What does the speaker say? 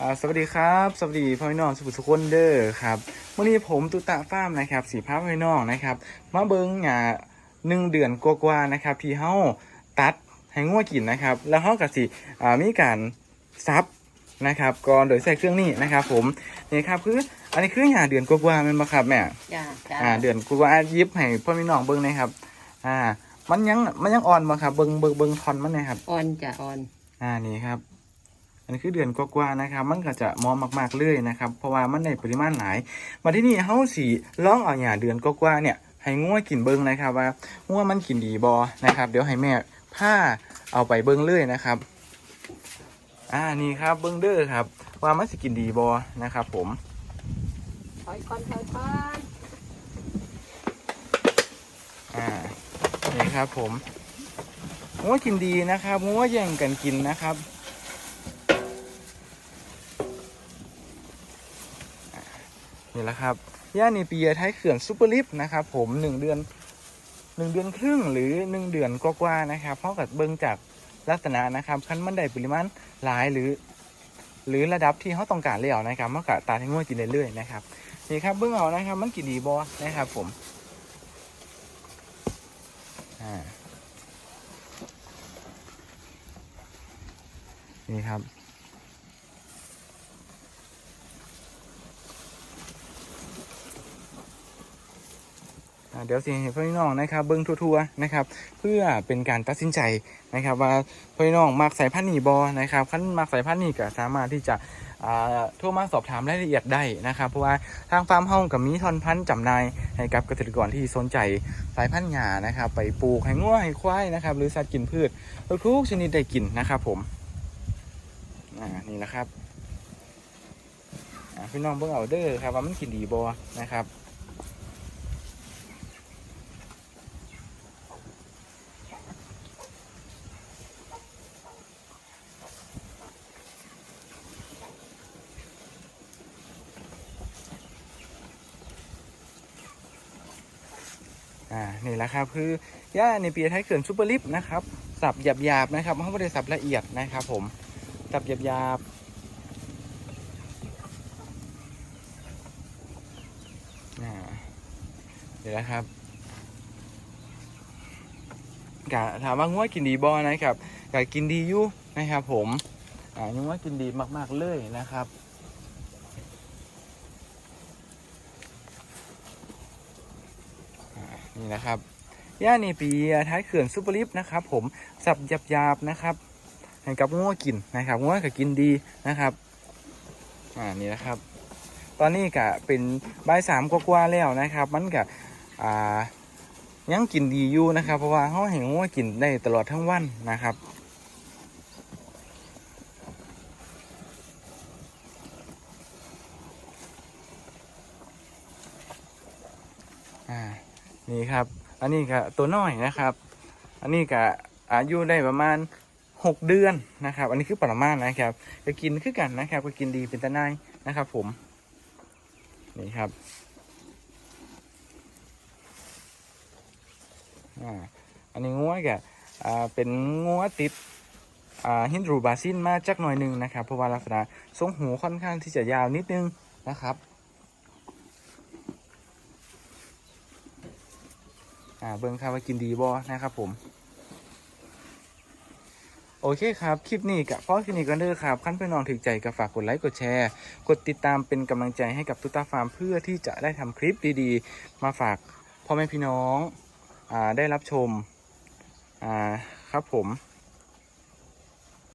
อ่าสวัสดีครับสวัสดีพ่อพี่น้องสุภสุคนเด้อครับวันนี้ผมตุตะฟาร์มนะครับสีพาพ่อพี่น้องนะครับ มาเบิ้งหยาหนึ่งเดือนกว่าๆนะครับ ที่เฮาตัดให้งัวกินนะครับ แล้วเฮากับสิอ่ามีการซับนะครับก่อนโดยใส่เครื่องนี้นะครับ ผมนี่ครับคืออันนี้คือหยาเดือนกว่าๆแมันมาครับแม่จ้าจ้าอ่าเดือนกว่าๆยิบให้พ่อพี่น้องเบิ้งนะครับ อ่า มันยังมันยังอ่อนมาครับเบิ้งเบิ้งเบิ้งทอนมันนะครับอ่อนจ้าอ่อน อ่านี่ครับ อันนี้คือเดือนกว่าๆนะครับ มันก็จะมอมมากๆเลยนะครับ เพราะว่ามันในปริมาณหลาย มาที่นี่เฮาสีล่องเอาหย่าเดือนกว่าๆเนี่ยให้งัวกินเบิ้งนะครับ ว่างัวมันกินดีบอนะครับ เดี๋ยวให้แม่ผ้าเอาไปเบิ้งเลยนะครับ อ่านี่ครับเบิ้งเด้อครับ ว่ามันสิกินดีบอนะครับ ผมถอยก่อนถอยก่อนอ่านี่ครับผมงัวกินดีนะครับงัวแย่งกันกินนะครับ นี่แหละครับย่านีเปียไทยเขื่อนซูเปอร์ลิฟต์นะครับผมหนึ่งเดือนหนึ่งเดือนครึ่งหรือหนึ่งเดือนกว่าๆนะครับเพราะกับเบิ้งจากลักษณะนะครับคันมันได้ปริมาณหลายหรือ หรือระดับที่เขาต้องการแล้วนะครับมันก็ตาให้ง่วงกินเรื่อยๆนะครับนี่ครับเบิ้องเอานะครับ มันกินดีบอนะครับผมนี่ครับ เดี๋ยวสิให้พี่น้องนะครับเบิ้งทั่วๆนะครับ เพื่อเป็นการตัดสินใจนะครับ ว่าพี่น้องมักสายพันธุ์นีบอนะครับขั้นมักสายพันธุ์นีก็สามารถที่จะอ่าโทรมาสอบถามรายละเอียดได้นะครับ เพราะว่าทางฟาร์มเฮากับมีทอนพันธุ์จำหน่ายให้กับเกษตรกรที่สนใจสายพันธุ์หญ้านะครับ ไปปลูกให้งัวให้ควายนะครับ หรือสัตว์กินพืชทุกชนิดได้กินนะครับผมนี่แหละครับพี่น้องเบิ่งเอาเด้อครับว่ามันกินดีบอนะครับ อ่านี่แหละครับคือย่าในเปียไทยเขื่อนซูเปอร์ลิฟต์นะครับสับหยาบๆนะครับเขาไม่ได้สับละเอียดนะครับ ผมสับหยาบๆอ่าเดี๋ยวนะครับกะถามว่าง้วกินดีบอนะครับกะกินดีอยู่นะครับ ผมอ่างว่ากินดีมากๆเลยนะครับ นี่นะครับย่าเนปีท้ายเขื่อนซูเปอร์ลิฟต์นะครับ ผมสับหยาบๆนะครับให้กับงัวกินนะครับงัวก็กินดีนะครับอ่านี่นะครับ ตอนนี้ก็เป็นใบสามกว่าๆแล้วนะครับ มันก็อ่ายังกินดีอยู่นะครับ เพราะว่าเขาให้งัวกินได้ตลอดทั้งวันนะครับอ่า นี่ครับ อันนี้ก็ตัวน้อยนะครับ อันนี้ก็อายุได้ประมาณหกเดือนนะครับ อันนี้คือประมาณนะครับ ก็กินคือกันนะครับ ก็กินดีเป็นตะนายนะครับ ผม นี่ครับอันนี้งัวกะเป็นงัวติดฮินรูบาซินมาจักหน่อยหนึ่งนะครับ เพราะว่าลักษณะทรงหูค่อนข้างที่จะยาวนิดนึงนะครับ อ่าเบิ้งครับว่ากินดีบอนะครับผม โอเคครับ คลิปนี้กับพ่อคลินิกกันเด้อครับขั้นพี่น้องถึงใจก็ฝากกดไลค์กดแชร์ กดติดตามเป็นกำลังใจให้กับตุ๊ตาฟาร์ม เพื่อที่จะได้ทำคลิปดีๆ มาฝากพ่อแม่พี่น้องอ่าได้รับชมอ่าครับผม